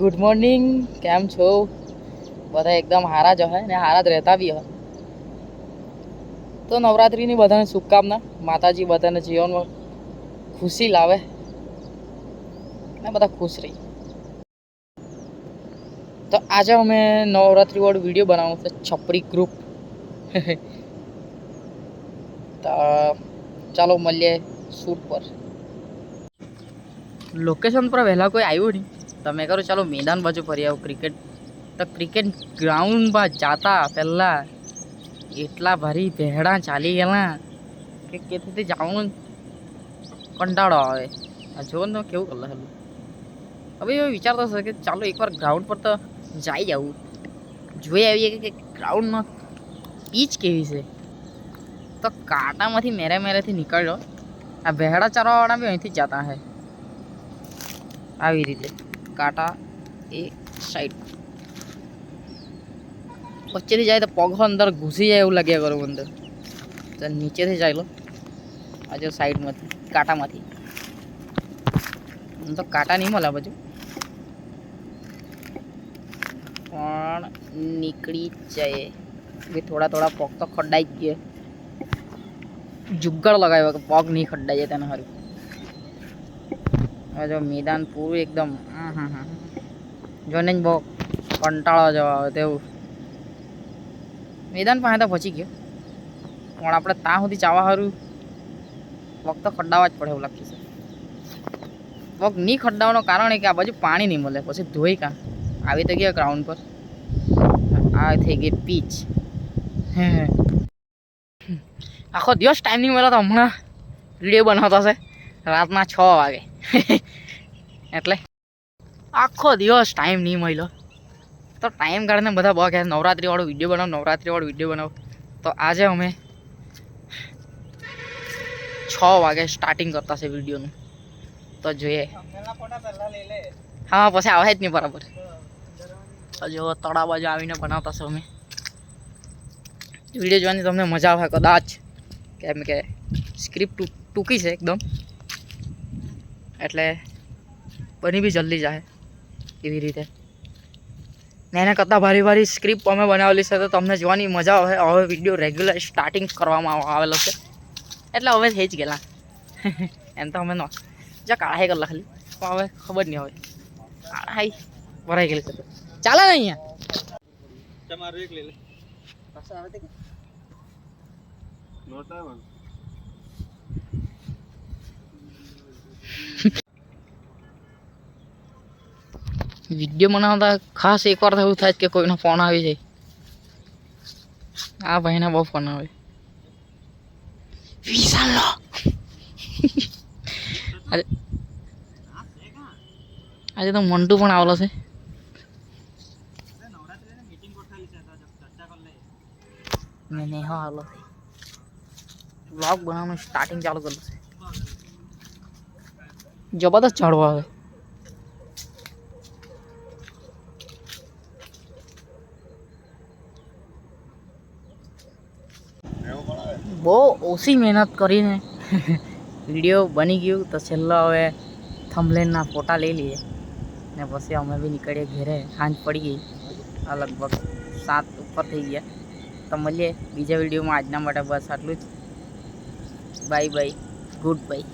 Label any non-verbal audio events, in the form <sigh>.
Good morning કેમ છો? બધા એકદમ હારા જ હોય ને હારા જ રહેતા બી હોય તો નવરાત્રિની બધાને શુભકામના. માતાજી બધાને જીવનમાં ખુશી લાવે ને બધા ખુશ રહી. તો આજે અમે નવરાત્રિ વાળો વીડિયો બનાવવું છે, છપરી ગ્રુપ <laughs> તો ચાલો મળીએ શૂટ પર. લોકેશન પર વહેલા કોઈ આવ્યું નહીં. તમે કરો, ચાલો મેદાન બાજુ ફરી આવો. ક્રિકેટ તો ક્રિકેટ ગ્રાઉન્ડમાં જતા પહેલાં એટલા ભારી ભેડા ચાલી ગયેલા કે કેથી જવાનું કંટાળો આવે. આ જો ને કેવું કલર હતું હવે એ વિચારતો હશે કે ચાલો એકવાર ગ્રાઉન્ડ પર તો જઈ જવું જોઈ આવીએ કે ગ્રાઉન્ડમાં પીચ કેવી છે. તો કાંટામાંથી મેરે મેરેથી નીકળ્યો. આ ભેડા ચરવાવાળા બી અહીંથી જતા હે. આવી રીતે. કાંટા એ સાઈડ વચ્ચેથી જાય તો પગ અંદર ઘૂસી જાય એવું લાગ્યા કરું અંદર તો નીચેથી જાય લો આજે સાઈડમાંથી કાંટામાંથી તો કાંટા નહીં મળે બધું પણ નીકળી જાય બી થોડા થોડા પગ તો ખડાઈ જ ગયા જુગ્ગડ લગાવ્યો કે પગ નહીં ખડાઈ જાય તેને હવે જો મેદાન પૂરું એકદમ. જોને. જ બહુ કંટાળો જવા આવે તેવું. મેદાન પાસે તો પહોંચી ગયો. પણ આપણે ત્યાં સુધી ચાવા સારું વખત તો ખડાવવા જ પડે એવું લાગતું છે. પગ નહીં ખડ્ડાવાનું કારણ એ કે આ બાજુ પાણી નહીં મળે. પછી ધોઈ કાં. આવી તો ગયા ગ્રાઉન્ડ પર. આ થઈ ગઈ પીચ આખો દિવસ ટાઈમ નહીં મળ્યો તો હમણાં. વીડિયો બનાવતો હશે. રાતના છ વાગે. <laughs> એટલે આખો દિવસ ટાઈમ નહીં મળ્યો. તો ટાઈમ કાઢીને બધા બહુ કહે નવરાત્રિવાળો વીડિયો બનાવો, નવરાત્રિવાળો વીડિયો બનાવો. તો આજે અમે છ વાગે સ્ટાર્ટિંગ કરતા છે વિડીયોનું તો જોઈએ. હા, પછી આવે જ નહીં બરાબર. તો જો તળા બાજુ આવીને બનાવતા છે અમે. વીડિયો જોવાની તમને મજા આવે કદાચ. કેમ કે સ્ક્રિપ્ટ ટૂંકી છે એકદમ. એટલે બની બી જલ્દી જાય એવી રીતે. ને એના કરતાં ભારી ભારી સ્ક્રિપ્ટ અમે બનાવેલી છે તો તમને જોવાની મજા આવે. હવે વીડિયો રેગ્યુલર સ્ટાર્ટિંગ કરવામાં આવેલો છે. એટલે હવે થઈ જ ગયેલા. એમ તો અમે નો જા કાળાઈ કરેલા ખાલી. પણ હવે ખબર નહીં હવે. કાળાઈ ભરાઈ ગયેલી છે તો. ચાલે ને અહીંયા? તમારું એક લઈ લે નોટ આવે ને? વીડિયો બનાવતા ખાસ એકવાર તો એવું થાય કે કોઈનો ફોન આવી જાય. આ ભાઈને બહુ ફોન આવે. આજે તો મંટુ પણ આવેલો છે. ને નેહો આવેલો છે. બ્લોગ બનાવવાનું સ્ટાર્ટિંગ ચાલુ કરેલું છે. જબરદસ્ત ઝાડવા આવે. બહુ ઓછી મહેનત કરીને વીડિયો બની ગયું. તો છેલ્લો હવે થમલેનના ફોટા લઈ લઈએ. ને પછી અમે બી નીકળીએ ઘરે. સાંજ પડી ગઈ. લગભગ સાત ઉપર થઈ ગયા. તો મળીએ બીજા વિડીયોમાં. આજના માટે બસ આટલું જ. Bye bye good bye